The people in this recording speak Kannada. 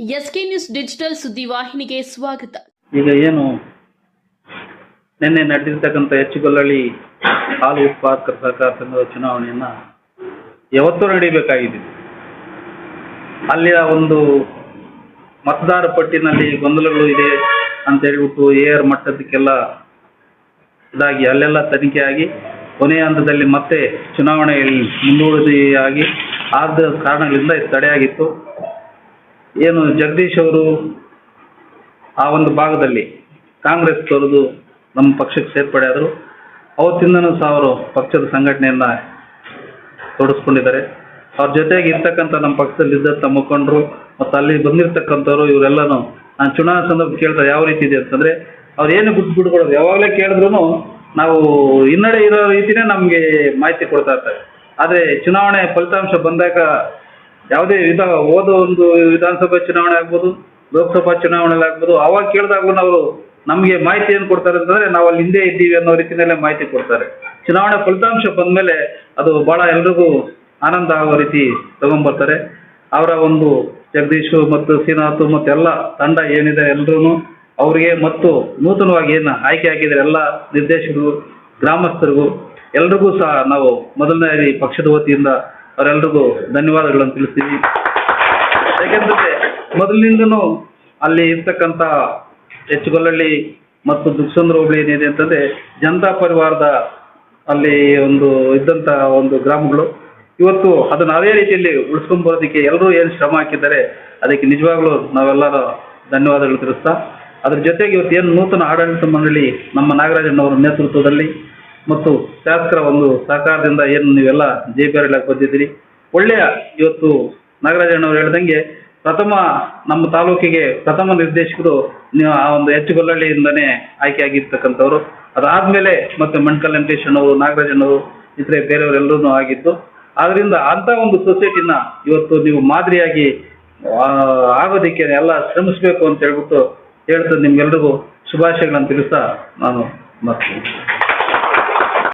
ಎಸ್ಕೆ ನ್ಯೂಸ್ ಡಿಜಿಟಲ್ ಸುದ್ದಿವಾಹಿನಿಗೆ ಸ್ವಾಗತ. ಈಗ ಏನು? ನಿನ್ನೆ ನಡೆದಿರ್ತಕ್ಕಂಥ ಹೆಚ್ಚುಗೊಲ್ಲಳ್ಳಿ ಹಾಲು ಉತ್ಪಾದಕರ ಸಹಕಾರ ಸಂಘದ ಚುನಾವಣೆಯನ್ನ ಯಾವತ್ತೂ ನಡೀಬೇಕಾಗಿದೆ. ಅಲ್ಲಿಯ ಒಂದು ಮತದಾರ ಪಟ್ಟಿನಲ್ಲಿ ಗೊಂದಲಗಳು ಇದೆ ಅಂತ ಹೇಳ್ಬಿಟ್ಟು ಆರ್ ಮಟ್ಟದಕ್ಕೆಲ್ಲ ಇದಾಗಿ ಅಲ್ಲೆಲ್ಲ ತನಿಖೆ ಆಗಿ ಕೊನೆಯ ಹಂತದಲ್ಲಿ ಮತ್ತೆ ಚುನಾವಣೆಯಲ್ಲಿ ಮುಂದೂಡಿಕೆಯಾಗಿ ಆದ ಕಾರಣಗಳಿಂದ ಇದು ತಡೆಯಾಗಿತ್ತು. ಏನು ಜಗದೀಶ್ ಅವರು ಆ ಒಂದು ಭಾಗದಲ್ಲಿ ಕಾಂಗ್ರೆಸ್ ತೊರೆದು ನಮ್ಮ ಪಕ್ಷಕ್ಕೆ ಸೇರ್ಪಡೆ ಆದರು, ಅವತ್ತಿಂದನೂ ಸಹ ಅವರು ಪಕ್ಷದ ಸಂಘಟನೆಯನ್ನ ತೊಡಸ್ಕೊಂಡಿದ್ದಾರೆ. ಅವ್ರ ಜೊತೆಗೆ ಇರ್ತಕ್ಕಂಥ ನಮ್ಮ ಪಕ್ಷದಲ್ಲಿ ಇದ್ದಂಥ ಮುಖಂಡರು ಮತ್ತು ಅಲ್ಲಿ ಬಂದಿರತಕ್ಕಂಥವ್ರು ಇವರೆಲ್ಲನೂ ನಾನು ಚುನಾವಣಾ ಸಂದರ್ಭ ಕೇಳ್ತಾರೆ, ಯಾವ ರೀತಿ ಇದೆ ಅಂತಂದರೆ, ಅವ್ರು ಏನು ಗುಡ್ ಬಿಡ್ಕೊಡೋದು ಯಾವಾಗಲೇ ಕೇಳಿದ್ರು ನಾವು ಹಿನ್ನಡೆ ಇರೋ ರೀತಿನೇ ನಮಗೆ ಮಾಹಿತಿ ಕೊಡ್ತಾ ಇರ್ತಾರೆ. ಆದರೆ ಚುನಾವಣೆ ಫಲಿತಾಂಶ ಬಂದಾಗ ಯಾವುದೇ ವಿಧ ಹೋದ ಒಂದು ವಿಧಾನಸಭೆ ಚುನಾವಣೆ ಆಗ್ಬೋದು, ಲೋಕಸಭಾ ಚುನಾವಣೆ ಆಗ್ಬೋದು, ಅವಾಗ ಕೇಳಿದಾಗಲೂ ಅವರು ನಮಗೆ ಮಾಹಿತಿ ಏನು ಕೊಡ್ತಾರೆ ಅಂತಂದರೆ ನಾವು ಅಲ್ಲಿ ಹಿಂದೆ ಇದ್ದೀವಿ ಅನ್ನೋ ರೀತಿಯಲ್ಲೇ ಮಾಹಿತಿ ಕೊಡ್ತಾರೆ. ಚುನಾವಣೆ ಫಲಿತಾಂಶ ಬಂದ್ಮೇಲೆ ಅದು ಭಾಳ ಎಲ್ರಿಗೂ ಆನಂದ ಆಗೋ ರೀತಿ ತಗೊಂಬರ್ತಾರೆ ಅವರ ಒಂದು ಜಗದೀಶು ಮತ್ತು ಶ್ರೀನಾಥ್ ಮತ್ತು ಎಲ್ಲ ತಂಡ ಏನಿದೆ ಎಲ್ಲರೂ ಅವರಿಗೆ ಮತ್ತು ನೂತನವಾಗಿ ಏನು ಆಯ್ಕೆ ಆಗಿದ್ದಾರೆ ಎಲ್ಲ ನಿರ್ದೇಶಕರು, ಗ್ರಾಮಸ್ಥರಿಗೂ ಎಲ್ರಿಗೂ ಸಹ ನಾವು ಮೊದಲನೇ ಪಕ್ಷದ ವತಿಯಿಂದ ಅವರೆಲ್ರಿಗೂ ಧನ್ಯವಾದಗಳನ್ನು ತಿಳಿಸ್ತೀವಿ. ಯಾಕೆಂದ್ರೆ ಮೊದಲಿನಿಂದನೂ ಅಲ್ಲಿ ಇರ್ತಕ್ಕಂಥ ಹೆಚ್ಚುಗೊಲ್ಲಳ್ಳಿ ಮತ್ತು ದುಕ್ಸಂದ್ರ ಹೋಬಳಿ ಏನಿದೆ ಅಂತಂದ್ರೆ ಜನತಾ ಪರಿವಾರದ ಅಲ್ಲಿ ಒಂದು ಇದ್ದಂಥ ಒಂದು ಗ್ರಾಮಗಳು. ಇವತ್ತು ಅದನ್ನು ಅದೇ ರೀತಿಯಲ್ಲಿ ಉಳಿಸ್ಕೊಂಡ್ ಬರೋದಕ್ಕೆ ಎಲ್ಲರೂ ಏನು ಶ್ರಮ ಹಾಕಿದ್ದಾರೆ, ಅದಕ್ಕೆ ನಿಜವಾಗ್ಲೂ ನಾವೆಲ್ಲರೂ ಧನ್ಯವಾದಗಳು ತಿಳಿಸ್ತಾ. ಅದ್ರ ಜೊತೆಗೆ ಇವತ್ತು ಏನು ನೂತನ ಆಡಳಿತ ಮಂಡಳಿ ನಮ್ಮ ನಾಗರಾಜಣ್ಣವರ ನೇತೃತ್ವದಲ್ಲಿ ಮತ್ತು ಶಾಸಕರ ಒಂದು ಸಹಕಾರದಿಂದ ಏನು ನೀವೆಲ್ಲ ಜೆ ಬಂದಿದ್ದೀರಿ? ಒಳ್ಳೆಯ ಇವತ್ತು ನಾಗರಾಜಣ್ಣವ್ರು ಹೇಳ್ದಂಗೆ ಪ್ರಥಮ ನಮ್ಮ ತಾಲೂಕಿಗೆ ಪ್ರಥಮ ನಿರ್ದೇಶಕರು ಆ ಒಂದು ಎಚ್ ಆಯ್ಕೆ ಆಗಿರ್ತಕ್ಕಂಥವ್ರು. ಅದಾದ್ಮೇಲೆ ಮತ್ತೆ ಮಣ್ಕಲ್ ವೆಂಕಟೇಶ್ ಅಣ್ಣವರು ನಾಗರಾಜಣ್ಣವರು ಇತರೆ ಬೇರೆಯವರೆಲ್ಲರೂ ಆಗಿತ್ತು ಆದ್ರಿಂದ ಅಂತ ಒಂದು ಸೊಸೈಟಿನ ಇವತ್ತು ನೀವು ಮಾದರಿಯಾಗಿ ಆಗೋದಕ್ಕೆ ಎಲ್ಲ ಶ್ರಮಿಸಬೇಕು ಅಂತ ಹೇಳ್ಬಿಟ್ಟು ಹೇಳ್ತಾ ನಿಮ್ಗೆಲ್ರಿಗೂ ಶುಭಾಶಯಗಳನ್ನು ತಿಳಿಸ್ತಾ ನಾನು ಮಾಡ್ತೀನಿ.